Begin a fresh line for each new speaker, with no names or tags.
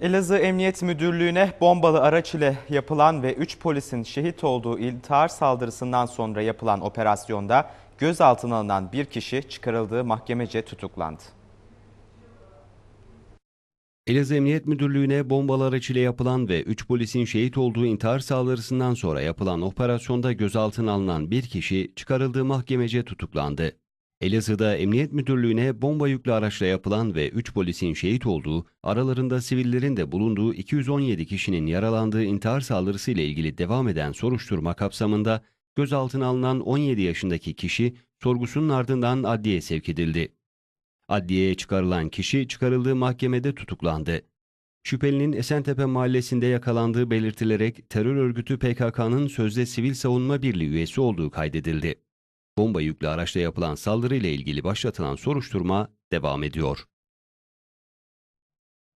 Elazığ Emniyet Müdürlüğü'ne bombalı araç ile yapılan ve 3 polisin şehit olduğu intihar saldırısından sonra yapılan operasyonda gözaltına alınan bir kişi çıkarıldığı mahkemece tutuklandı.
Elazığ Emniyet Müdürlüğü'ne bombalı araç ile yapılan ve 3 polisin şehit olduğu intihar saldırısından sonra yapılan operasyonda gözaltına alınan bir kişi çıkarıldığı mahkemece tutuklandı. Elazığ'da Emniyet Müdürlüğü'ne bomba yüklü araçla yapılan ve 3 polisin şehit olduğu, aralarında sivillerin de bulunduğu 217 kişinin yaralandığı intihar saldırısı ile ilgili devam eden soruşturma kapsamında gözaltına alınan 17 yaşındaki kişi sorgusunun ardından adliyeye sevk edildi. Adliyeye çıkarılan kişi çıkarıldığı mahkemede tutuklandı. Şüphelinin Esentepe mahallesinde yakalandığı belirtilerek terör örgütü PKK'nın sözde sivil savunma birliği üyesi olduğu kaydedildi. Bomba yüklü araçla yapılan saldırıyla ilgili başlatılan soruşturma devam ediyor.